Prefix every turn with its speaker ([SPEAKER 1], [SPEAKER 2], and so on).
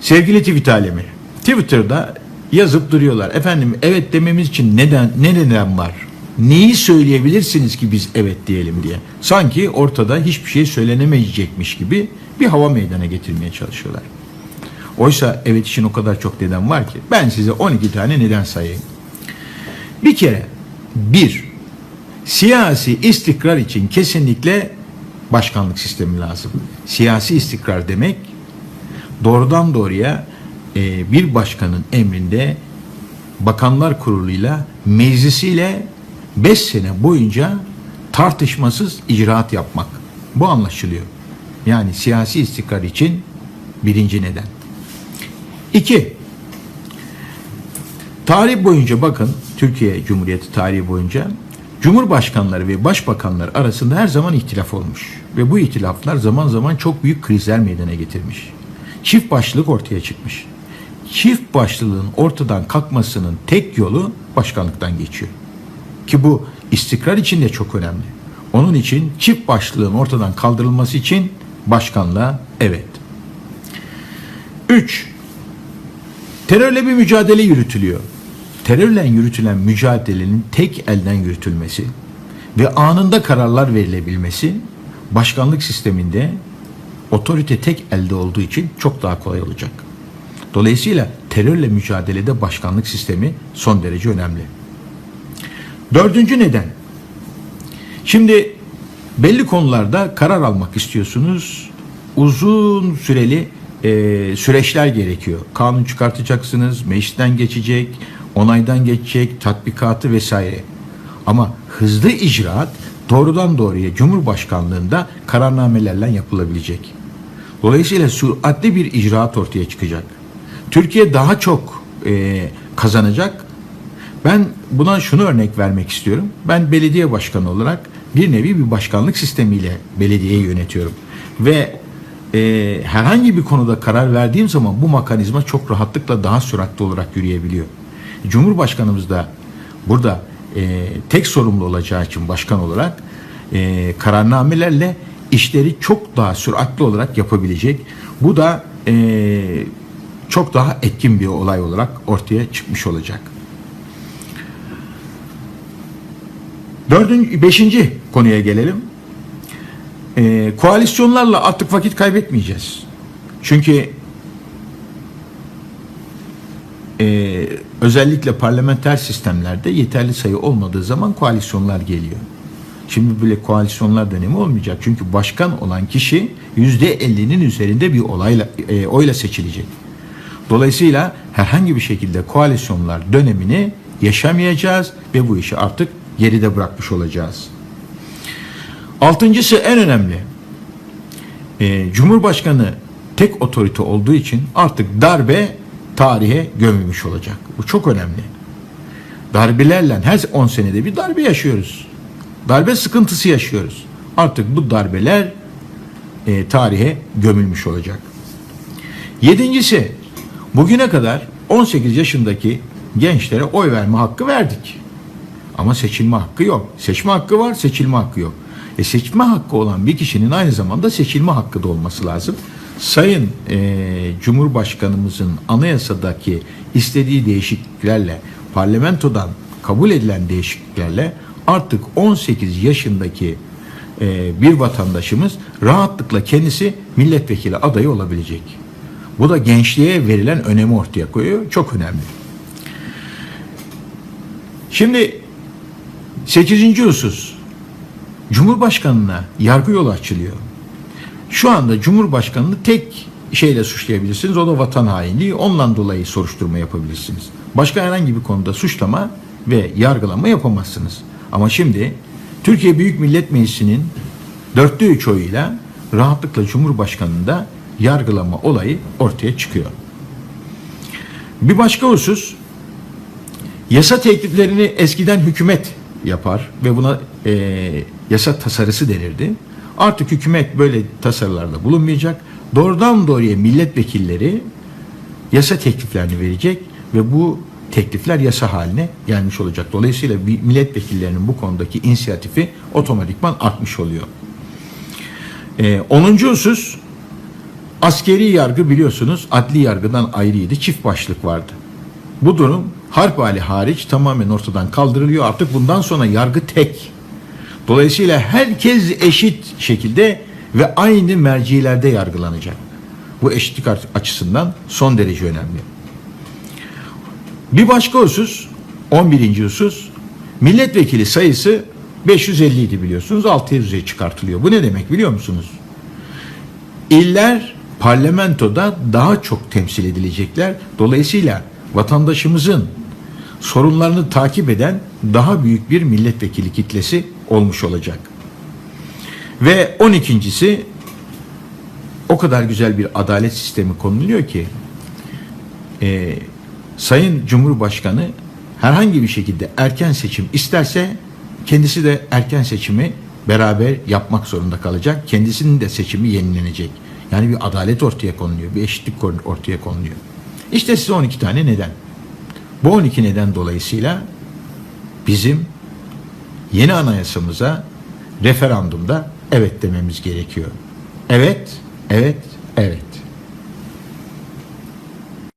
[SPEAKER 1] Sevgili tweet alemi, Twitter'da yazıp duruyorlar. Efendim evet dememiz için neden ne neden var? Neyi söyleyebilirsiniz ki biz evet diyelim diye. Sanki ortada hiçbir şey söylenemeyecekmiş gibi bir hava meydana getirmeye çalışıyorlar. Oysa evet için o kadar çok neden var ki. Ben size 12 tane neden sayayım. Bir kere bir siyasi istikrar için kesinlikle başkanlık sistemi lazım. Siyasi istikrar demek doğrudan doğruya e, bir başkanın emrinde bakanlar kuruluyla meclisiyle 5 sene boyunca tartışmasız icraat yapmak. Bu anlaşılıyor. Yani siyasi istikrar için birinci neden. İki, tarih boyunca bakın Türkiye Cumhuriyeti tarihi boyunca Cumhurbaşkanları ve başbakanlar arasında her zaman ihtilaf olmuş. Ve bu ihtilaflar zaman zaman çok büyük krizler meydana getirmiş. Çift başlılık ortaya çıkmış. Çift başlılığın ortadan kalkmasının tek yolu başkanlıktan geçiyor. Ki bu istikrar için de çok önemli. Onun için çift başlılığın ortadan kaldırılması için başkanlığa evet. 3. Terörle bir mücadele yürütülüyor. Terörle yürütülen mücadelenin tek elden yürütülmesi ve anında kararlar verilebilmesi başkanlık sisteminde otorite tek elde olduğu için çok daha kolay olacak. Dolayısıyla terörle mücadelede başkanlık sistemi son derece önemli. Dördüncü neden. Şimdi belli konularda karar almak istiyorsunuz. Uzun süreli e, süreçler gerekiyor. Kanun çıkartacaksınız, meclisten geçecek, onaydan geçecek, tatbikatı vesaire. Ama hızlı icraat doğrudan doğruya Cumhurbaşkanlığında kararnamelerle yapılabilecek. Dolayısıyla süratli bir icraat ortaya çıkacak. Türkiye daha çok e, kazanacak. Ben buna şunu örnek vermek istiyorum. Ben belediye başkanı olarak bir nevi bir başkanlık sistemiyle belediyeyi yönetiyorum. Ve e, herhangi bir konuda karar verdiğim zaman bu mekanizma çok rahatlıkla daha süratli olarak yürüyebiliyor. Cumhurbaşkanımız da burada e, tek sorumlu olacağı için başkan olarak e, kararnamelerle işleri çok daha süratli olarak yapabilecek. Bu da e, çok daha etkin bir olay olarak ortaya çıkmış olacak. Dördüncü, beşinci konuya gelelim. Ee, koalisyonlarla artık vakit kaybetmeyeceğiz. Çünkü e, özellikle parlamenter sistemlerde yeterli sayı olmadığı zaman koalisyonlar geliyor. Şimdi böyle koalisyonlar dönemi olmayacak. Çünkü başkan olan kişi yüzde 50'nin üzerinde bir olayla e, oyla seçilecek. Dolayısıyla herhangi bir şekilde koalisyonlar dönemini yaşamayacağız ve bu işi artık geride bırakmış olacağız. Altıncısı en önemli. Ee, Cumhurbaşkanı tek otorite olduğu için artık darbe tarihe gömülmüş olacak. Bu çok önemli. Darbelerle her 10 senede bir darbe yaşıyoruz. Darbe sıkıntısı yaşıyoruz. Artık bu darbeler e, tarihe gömülmüş olacak. Yedincisi, bugüne kadar 18 yaşındaki gençlere oy verme hakkı verdik. Ama seçilme hakkı yok. Seçme hakkı var, seçilme hakkı yok. E seçme hakkı olan bir kişinin aynı zamanda seçilme hakkı da olması lazım. Sayın e, Cumhurbaşkanımızın anayasadaki istediği değişikliklerle, parlamentodan kabul edilen değişikliklerle artık 18 yaşındaki e, bir vatandaşımız rahatlıkla kendisi milletvekili adayı olabilecek. Bu da gençliğe verilen önemi ortaya koyuyor. Çok önemli. Şimdi 8. husus Cumhurbaşkanına yargı yolu açılıyor. Şu anda Cumhurbaşkanını tek şeyle suçlayabilirsiniz. O da vatan hainliği. Ondan dolayı soruşturma yapabilirsiniz. Başka herhangi bir konuda suçlama ve yargılama yapamazsınız. Ama şimdi Türkiye Büyük Millet Meclisi'nin dörtte üç oyuyla rahatlıkla Cumhurbaşkanı'nda yargılama olayı ortaya çıkıyor. Bir başka husus yasa tekliflerini eskiden hükümet yapar ve buna e, yasa tasarısı denirdi. Artık hükümet böyle tasarılarda bulunmayacak. Doğrudan doğruya milletvekilleri yasa tekliflerini verecek ve bu teklifler yasa haline gelmiş olacak. Dolayısıyla milletvekillerinin bu konudaki inisiyatifi otomatikman artmış oluyor. Ee, 10. husus Askeri yargı biliyorsunuz adli yargıdan ayrıydı. Çift başlık vardı. Bu durum harp hali hariç tamamen ortadan kaldırılıyor. Artık bundan sonra yargı tek. Dolayısıyla herkes eşit şekilde ve aynı mercilerde yargılanacak. Bu eşitlik açısından son derece önemli. Bir başka husus, 11. husus, milletvekili sayısı 550 idi biliyorsunuz, 600'e çıkartılıyor. Bu ne demek biliyor musunuz? İller parlamentoda daha çok temsil edilecekler. Dolayısıyla vatandaşımızın sorunlarını takip eden daha büyük bir milletvekili kitlesi olmuş olacak. Ve 12.si o kadar güzel bir adalet sistemi konuluyor ki e, Sayın Cumhurbaşkanı herhangi bir şekilde erken seçim isterse kendisi de erken seçimi beraber yapmak zorunda kalacak. Kendisinin de seçimi yenilenecek. Yani bir adalet ortaya konuluyor, bir eşitlik ortaya konuluyor. İşte size 12 tane neden. Bu 12 neden dolayısıyla bizim yeni anayasamıza referandumda evet dememiz gerekiyor. Evet, evet, evet.